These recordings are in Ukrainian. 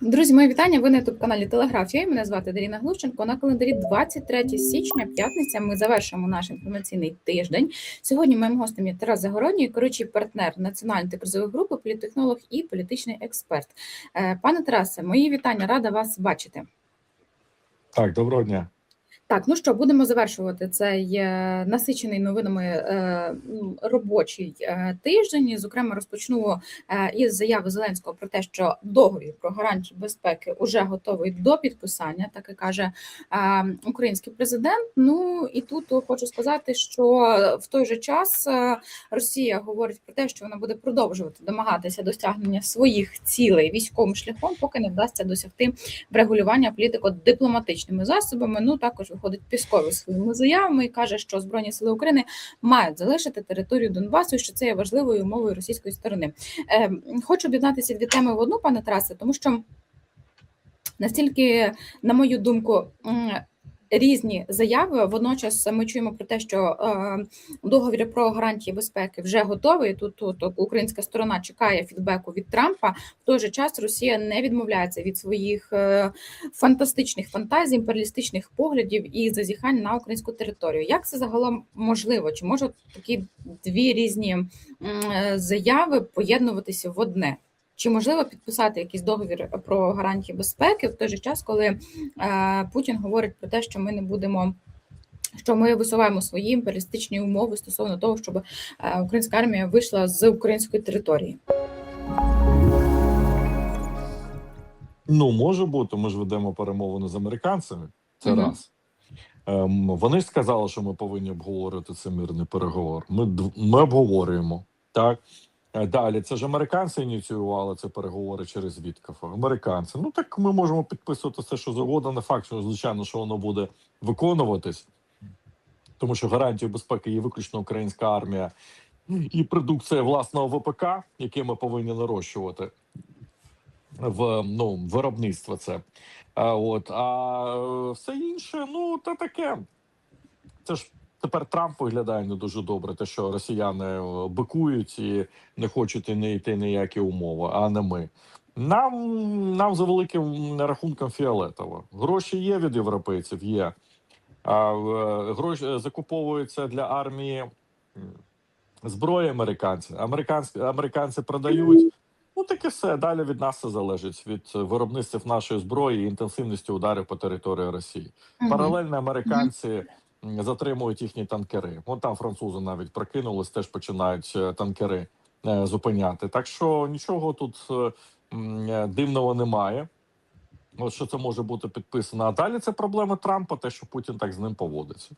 Друзі, мої вітання. Ви на youtube каналі Телеграфія. Мене звати Даріна Глущенко. На календарі 23 січня, п'ятниця. Ми завершимо наш інформаційний тиждень. Сьогодні моїм гостем є Тарас Загородній, керуючий партнер національної антикризової групи, політтехнолог і політичний експерт. Е, Пане Тарасе, мої вітання, рада вас бачити. Так, доброго дня. Так, ну що, будемо завершувати цей насичений новинами е, робочий е, тиждень. Зокрема, розпочну е, із заяви Зеленського про те, що договір про гарантії безпеки вже готовий до підписання, так і каже український президент. Ну і тут хочу сказати, що в той же час Росія говорить про те, що вона буде продовжувати домагатися досягнення своїх цілей військовим шляхом, поки не вдасться досягти врегулювання політико-дипломатичними засобами. Ну також виходить Пісков своїми заявами і каже, що збройні сили України мають залишити територію Донбасу, і що це є важливою умовою російської сторони. Е, хочу об'єднатися дві теми в одну, пане Тарасе, тому що настільки, на мою думку, Різні заяви водночас ми чуємо про те, що е, договір про гарантії безпеки вже готовий. Тут, тут українська сторона чекає фідбеку від Трампа. В той же час Росія не відмовляється від своїх е, фантастичних фантазій, імперіалістичних поглядів і зазіхань на українську територію. Як це загалом можливо? Чи можуть такі дві різні е, заяви поєднуватися в одне? Чи можливо підписати якийсь договір про гарантії безпеки в той же час, коли е, Путін говорить про те, що ми не будемо. Що ми висуваємо свої імперіалістичні умови стосовно того, щоб е, українська армія вийшла з української території? Ну, може бути, ми ж ведемо перемовини з американцями. Це Мгм. раз. Ем, вони ж сказали, що ми повинні обговорити цей мирний переговор. Ми, ми обговорюємо. Так. Е, Далі, це ж американці ініціювали ці переговори через Віткафа. Американці. Ну так ми можемо підписувати все, що завгодно. Не факт, що звичайно, що воно буде виконуватись, тому що гарантією безпеки є виключно українська армія і продукція власного ВПК, яке ми повинні нарощувати в ну виробництво це. А от а е, все інше, ну та таке. Це ж тепер Трамп виглядає не дуже добре. Те, що росіяни е, бикують і не хочуть і не йти ніякі умови, а не ми. Нам нам за великим рахунком фіолетово. Гроші є від європейців, є. А е, гроші закуповуються для армії зброї американці. Американські американці продають. Ну таке все далі від нас це залежить від е, виробництв нашої зброї і інтенсивності ударів по території Росії. Паралельно американці затримують їхні танкери. Вон там французи навіть прокинулись, теж починають е, танкери е, зупиняти. Так що нічого тут е, дивного немає. От що це може бути підписано. А далі це проблема Трампа, те, що Путін так з ним поводиться.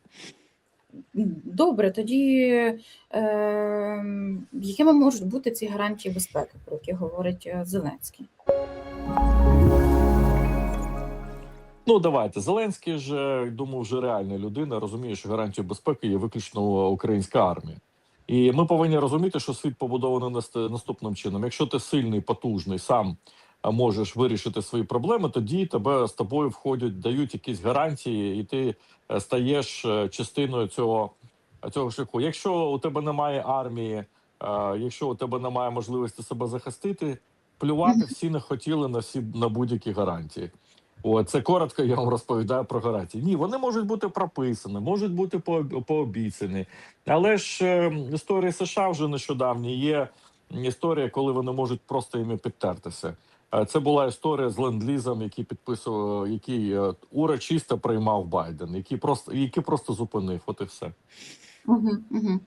Добре, тоді е, якими можуть бути ці гарантії безпеки, про які говорить Зеленський? Ну давайте Зеленський ж думаю, вже реальна людина. Розуміє, що гарантією безпеки є виключно українська армія. І ми повинні розуміти, що світ побудований наступним чином. Якщо ти сильний, потужний, сам можеш вирішити свої проблеми, тоді тебе з тобою входять, дають якісь гарантії, і ти е, стаєш е, частиною цього, цього шляху. Якщо у тебе немає армії, е, якщо у тебе немає можливості себе захистити, плювати всі не хотіли на всі на будь-які гарантії. О, це коротко я вам розповідаю про гарантії. Ні, вони можуть бути прописані, можуть бути по- пообіцяні. Але ж е, історія США вже нещодавні є історія, коли вони можуть просто іми підтертися. Е, Це була історія з ленд-лізом, який підписував, який е, урочисто приймав Байден, який просто який просто зупинив. От і все. Угу, угу.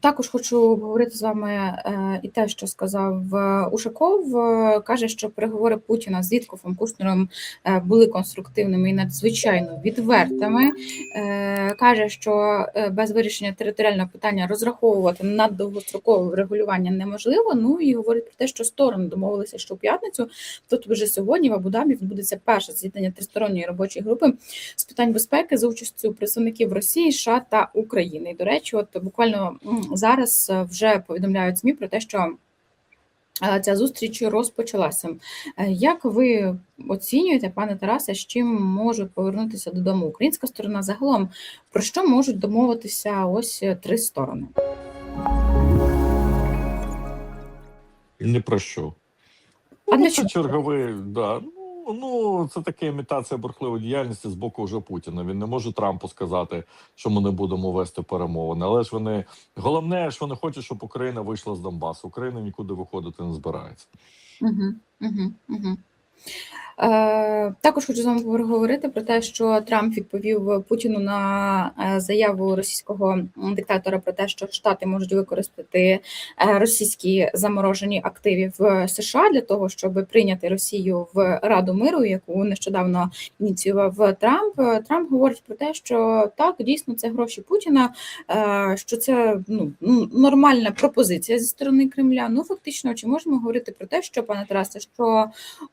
Також хочу обговорити з вами е, і те, що сказав е, Ушаков. Е, Каже, що переговори Путіна з Віткофом Кушнером е, були конструктивними і надзвичайно відвертими. Е, Каже, що е, без вирішення територіального питання розраховувати на довгострокове врегулювання неможливо. Ну і говорить про те, що сторони домовилися, що в п'ятницю, тобто вже сьогодні в Абу-Дабі відбудеться перше засідання тристоронньої робочої групи з питань безпеки за участю представників Росії, США та України. До речі, от буквально зараз е, вже повідомляють ЗМІ про те, що е, ця зустріч розпочалася. Е, Як ви оцінюєте, пане Тарасе, з чим можуть повернутися додому українська сторона? Загалом про що можуть домовитися ось три сторони? Ні про що. А для ну, чого? черговий, да. Ну, це така імітація бурхливої діяльності з боку вже Путіна. Він не може Трампу сказати, що ми не будемо вести перемовини. Але ж вони головне, що вони хочуть, щоб Україна вийшла з Донбасу. Україна нікуди виходити не збирається. Угу, угу, угу. Е, також хочу з вами поговорити про те, що Трамп відповів Путіну на е, заяву російського диктатора про те, що Штати можуть використати е, російські заморожені активи в США для того, щоб прийняти Росію в Раду миру, яку нещодавно ініціював Трамп. Трамп говорить про те, що так дійсно це гроші Путіна, що це ну ну, нормальна пропозиція зі сторони Кремля. Ну фактично, чи можемо говорити про те, що пане Тарасе, що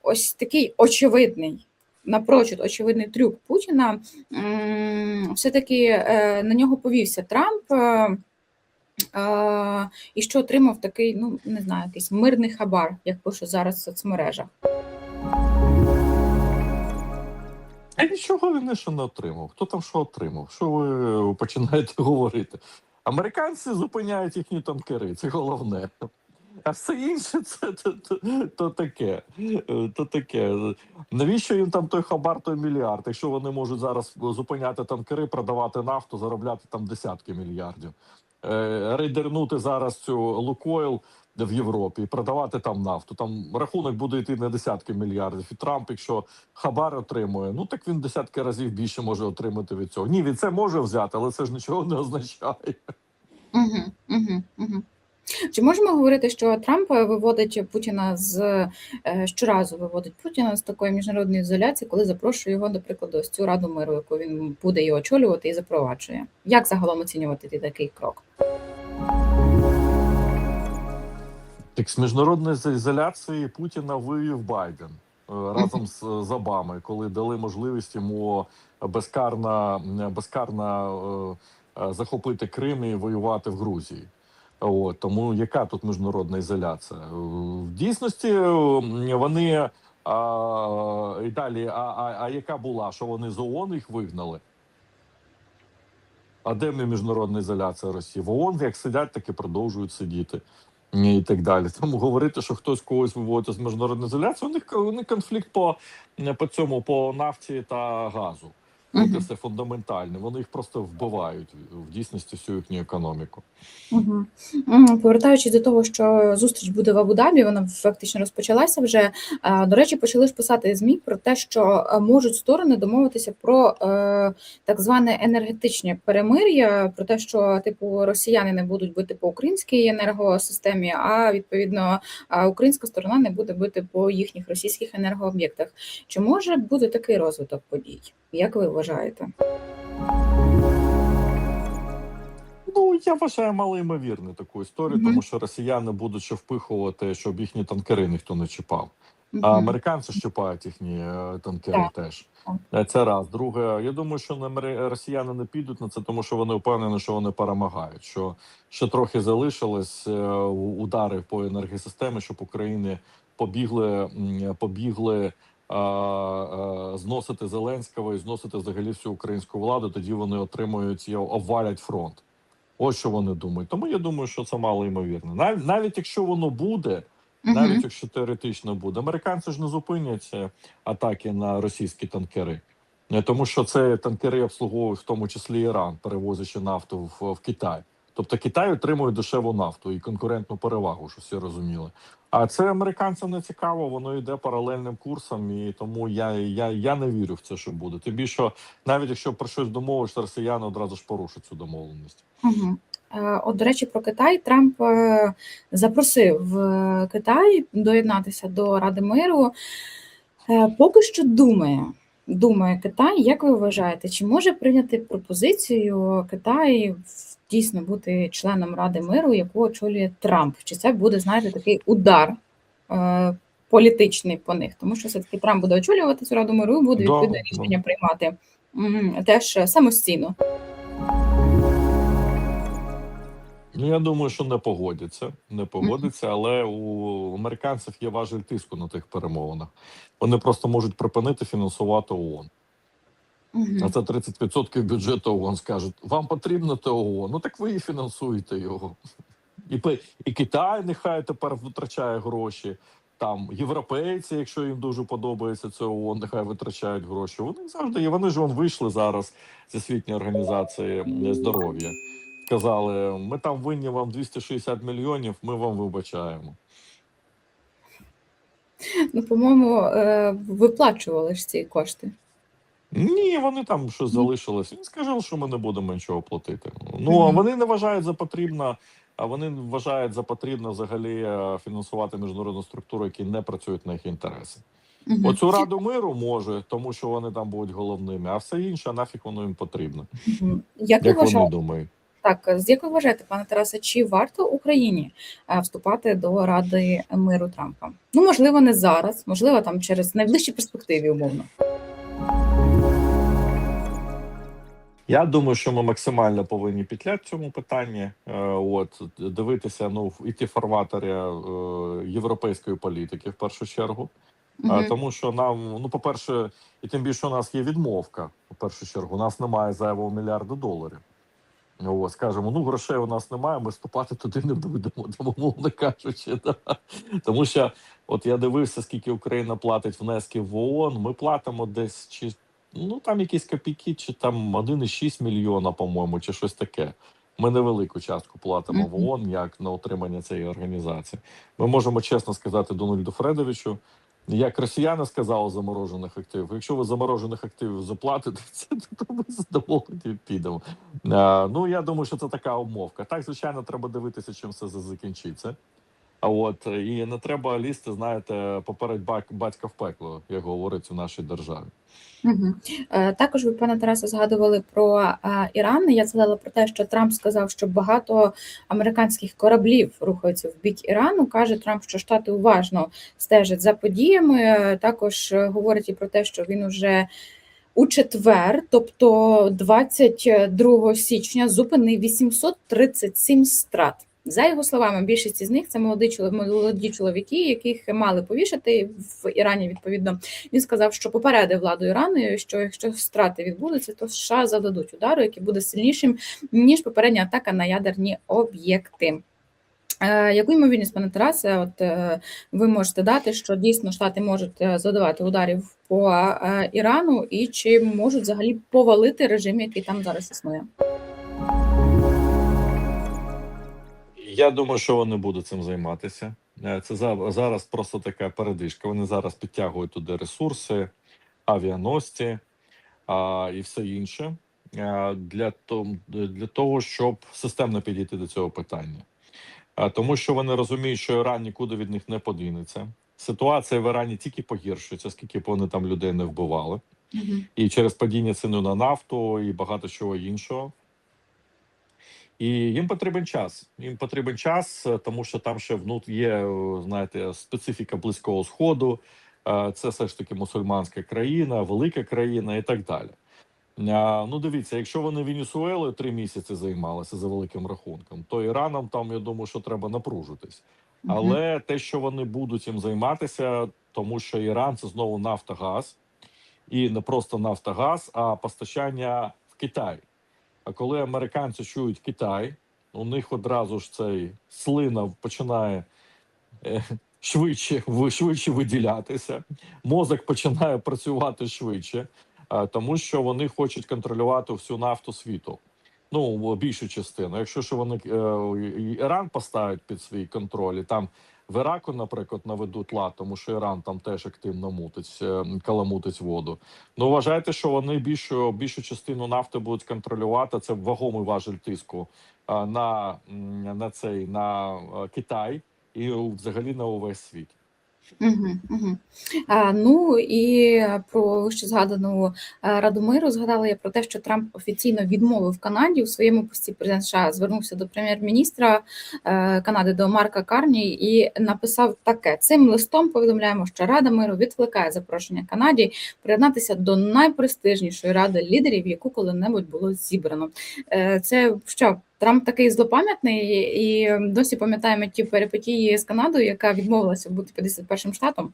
ось такий очевидний. Напрочуд очевидний трюк Путіна все-таки е, на нього повівся Трамп, е, е, і що отримав такий, ну не знаю, якийсь мирний хабар, як пише зараз в соцмережах. А нічого він ще не отримав. Хто там що отримав? Що ви починаєте говорити? Американці зупиняють їхні танкери, це головне. А все інше це то, то, то таке. Е, То таке. Навіщо їм там той хабар, той мільярд? Якщо вони можуть зараз зупиняти танкери, продавати нафту, заробляти там десятки мільярдів. Е, Рейдернути зараз цю Лукойл в Європі і продавати там нафту. Там рахунок буде йти на десятки мільярдів. І Трамп, якщо хабар отримує, ну так він десятки разів більше може отримати від цього. Ні, він це може взяти, але це ж нічого не означає. Угу, угу, угу. Чи можемо говорити, що Трамп виводить Путіна з е, щоразу виводить Путіна з такої міжнародної ізоляції, коли запрошує його, до прикладу, ось цю раду миру, яку він буде її очолювати і запроваджує? Як загалом оцінювати такий крок? Так з міжнародної ізоляції Путіна вивів Байден е, разом з, з Обамою, коли дали можливість йому безкарно, е, е, захопити Крим і воювати в Грузії. От, тому яка тут міжнародна ізоляція? Е, В дійсності е, вони а, і далі, а, а, а яка була? Що вони з ООН їх вигнали? А де ми міжнародна ізоляція Росії? В ООН як сидять, так і продовжують сидіти. І так далі. Тому говорити, що хтось когось виводить з міжнародної ізоляції, у них, у них конфлікт по, по цьому по нафті та газу. Це все фундаментальне. Вони їх просто вбивають в дійсності всю їхню економіку. Угу. Повертаючись до того, що зустріч буде в Абу-Дабі, вона фактично розпочалася вже. До речі, почали ж писати ЗМІ про те, що е, можуть сторони домовитися про е, так зване енергетичне перемир'я, про те, що типу росіяни не будуть бити по українській енергосистемі, а відповідно українська сторона не буде бити по їхніх російських енергооб'єктах. Чи може бути такий розвиток подій? Як ви вважаєте? Ну я вважаю малоймовірну таку історію, Мгм. тому що росіяни будуть ще впихувати, щоб їхні танкери ніхто не чіпав. А Мгм. американці щіпають їхні е, танкери Так. теж. Е, Це раз. Друге, я думаю, що росіяни не підуть на це, тому що вони впевнені, що вони перемагають. Що ще трохи залишилось е, удари по енергосистемі, щоб України побігли, побігли. А, Зносити Зеленського і зносити взагалі всю українську владу, тоді вони отримують обвалять фронт. Ось що вони думають. Тому я думаю, що це мало ймовірно. Навіть навіть якщо воно буде, навіть якщо теоретично буде, американці ж не зупинять е, атаки на російські танкери, Е, тому що це танкери обслуговують в тому числі Іран, перевозячи нафту в, в Китай. Тобто Китай отримує дешеву нафту і конкурентну перевагу, що всі розуміли. А це американцям не цікаво, воно йде паралельним курсом, і тому я, я, я не вірю в це, що буде. Тим більше, навіть якщо про щось домовишся, росіяни одразу ж порушать цю домовленість. Угу. От, до речі, про Китай Трамп е, запросив Китай доєднатися до Ради миру. Е, Поки що думає, думає Китай. Як ви вважаєте, чи може прийняти пропозицію Китай дійсно бути членом Ради миру, яку очолює Трамп? Чи це буде, знаєте, такий удар? е, Політичний по них, тому що все-таки Трамп буде очолювати цю раду миру і буде відповідне да. рішення приймати теж самостійно. Ну, я думаю, що не погодяться, не погодяться, але у американців є важель тиску на тих перемовинах. Вони просто можуть припинити фінансувати ООН. А це 30% бюджету ООН скажуть: вам потрібно ООН? Ну так ви і фінансуєте його. І і Китай нехай тепер витрачає гроші. Там європейці, якщо їм дуже подобається це ООН, нехай витрачають гроші. Вони завжди. Вони ж вон вийшли зараз зі світньої організації здоров'я. Сказали, ми там винні вам 260 мільйонів, ми вам вибачаємо. Ну, по-моєму, е, виплачували ж ці кошти. Ні, вони там щось залишилось. Він сказав, що ми не будемо нічого платити. Ну а вони не вважають за потрібно, а вони вважають за потрібно взагалі е, фінансувати міжнародні структури, які не працюють на їх інтереси. Мгм. Оцю раду миру може, тому що вони там будуть головними, а все інше нафіг воно їм потрібно. Мгм. Як Як вони вважаєте, думають? так, з як ви вважаєте, пане Тарасе, чи варто Україні е, вступати до Ради миру Трампа? Ну, можливо, не зараз, можливо, там через найближчі перспективі, умовно. Я думаю, що ми максимально повинні петляти в цьому питанні. Е, От дивитися ну в іти фарватері е, європейської політики в першу чергу. А, Мгм. тому що нам, ну, по-перше, і тим більше у нас є відмовка. У першу чергу, у нас немає зайвого мільярда доларів. О, скажемо, ну грошей у нас немає, ми вступати туди не будемо, тому мовно кажучи. Да. Тому що, от я дивився, скільки Україна платить внесків в ООН. Ми платимо десь чи ну там якісь копійки, чи там 1,6 мільйона, по-моєму, чи щось таке. Ми невелику частку платимо в ООН як на утримання цієї організації. Ми можемо чесно сказати Дональду Фредовичу, як росіяни сказали заморожених активів. Якщо ви заморожених активів заплатите, це то ми задоволені підемо. А, ну я думаю, що це така умовка. Так, звичайно, треба дивитися, чим все закінчиться. От і не треба лізти, знаєте, поперед батька в пекло, як говорить у нашій державі. Е, Також ви, пане Тарасе, згадували про е, Іран. Я згадала про те, що Трамп сказав, що багато американських кораблів рухаються в бік Ірану. Каже Трамп, що Штати уважно стежать за подіями. Е, Також е, говорить і про те, що він уже у четвер, тобто 22 січня, зупинив 837 страт. За його словами, більшість із них це молоді чоловіки, яких мали повішати в Ірані. Відповідно, він сказав, що попередив владу Ірану, що якщо страти відбудуться, то США зададуть удару, який буде сильнішим ніж попередня атака на ядерні об'єкти. Е, Яку ймовірність, пане Тарасе, от е, ви можете дати, що дійсно Штати можуть е, задавати ударів по Ірану, і чи можуть взагалі повалити режим, який там зараз існує? Я думаю, що вони будуть цим займатися. Е, Це зараз просто така передишка. Вони зараз підтягують туди ресурси, авіаносці а, і все інше е, для, того, для того, щоб системно підійти до цього питання. А, Тому що вони розуміють, що Іран нікуди від них не подінеться. Ситуація в Ірані тільки погіршується, скільки б вони там людей не вбивали. і через падіння ціни на нафту, і багато чого іншого. І їм потрібен час. Їм потрібен час, е, тому що там ще внут є, е, знаєте, специфіка близького сходу. Е, Це все ж таки мусульманська країна, велика країна і так далі. Ну, дивіться, якщо вони Венесуелою три місяці займалися за великим рахунком, то Іраном там я думаю, що треба напружитись. Але те, що вони будуть цим займатися, тому що Іран це знову Нафтогаз, і не просто Нафтогаз, а постачання в Китай. А коли американці чують Китай, у них одразу ж цей слина починає е, швидше, ви- швидше виділятися, мозок починає працювати швидше, тому що вони хочуть контролювати всю нафту світу. Ну, більшу частину. Якщо ж вони е, Іран поставить під свій контроль, і там в Іраку, наприклад, наведуть лад, тому що Іран там теж активно мутить, е, каламутить воду. Ну вважайте, що вони більшу більшу частину нафти будуть контролювати. Це вагомий важель тиску на, на цей на е, Китай і взагалі на увесь світ. Угу, угу. А, ну і про вище згадану е, Раду миру згадала я про те, що Трамп офіційно відмовив Канаді у своєму пості президент США звернувся до прем'єр-міністра е, Канади до Марка Карні і написав таке: цим листом повідомляємо, що Рада миру відкликає запрошення Канаді приєднатися до найпрестижнішої ради лідерів, яку коли-небудь було зібрано. Е, Це що? Трамп такий злопам'ятний і досі пам'ятаємо ті перипетії з Канадою, яка відмовилася бути 51-м штатом.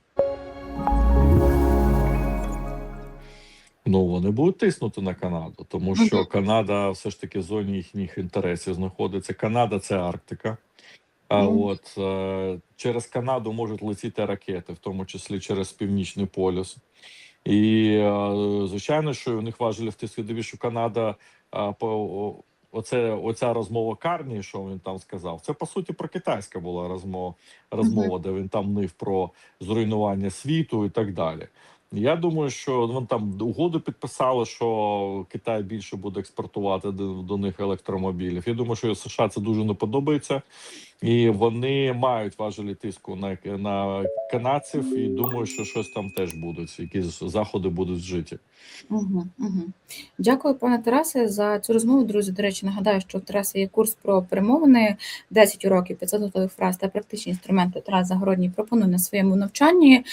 Ну вони будуть тиснути на Канаду, тому що Канада все ж таки в зоні їхніх інтересів знаходиться. Канада це Арктика, А Мгм. от е, через Канаду можуть летіти ракети, в тому числі через Північний полюс. І е, звичайно, що у них важелі втиску. Диві, що Канада е, по оце, оця розмова Карні, що він там сказав, це по суті про китайська була розмова, розмова, де він там нив про зруйнування світу і так далі. Я думаю, що вон там угоду підписали, що Китай більше буде експортувати до, до них електромобілів. Я думаю, що США це дуже не подобається, і вони мають важелі тиску на, на канадців. І думаю, що щось там теж будуть, якісь заходи будуть вжиті. Угу, угу. Дякую, пане Тарасе, за цю розмову. Друзі, до речі, нагадаю, що у Тараса є курс про перемовини 10 уроків, 500 готових фраз та практичні інструменти. Тарас Загородній пропонує на своєму навчанні.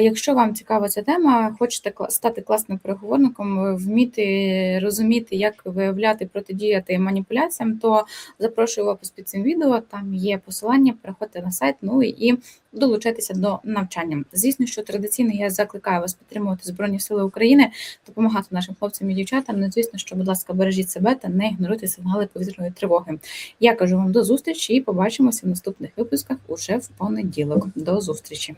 Якщо вам цікава ця тема, хочете стати класним переговорником, вміти розуміти, як виявляти протидіяти маніпуляціям, то запрошую в опис під цим відео. Там є посилання, переходьте на сайт. Ну і долучайтеся до навчання. Звісно, що традиційно я закликаю вас підтримувати Збройні Сили України, допомагати нашим хлопцям і дівчатам. Ну, звісно, що, будь ласка, бережіть себе та не ігноруйте сигнали повітряної тривоги. Я кажу вам до зустрічі і побачимося в наступних випусках уже в понеділок. До зустрічі.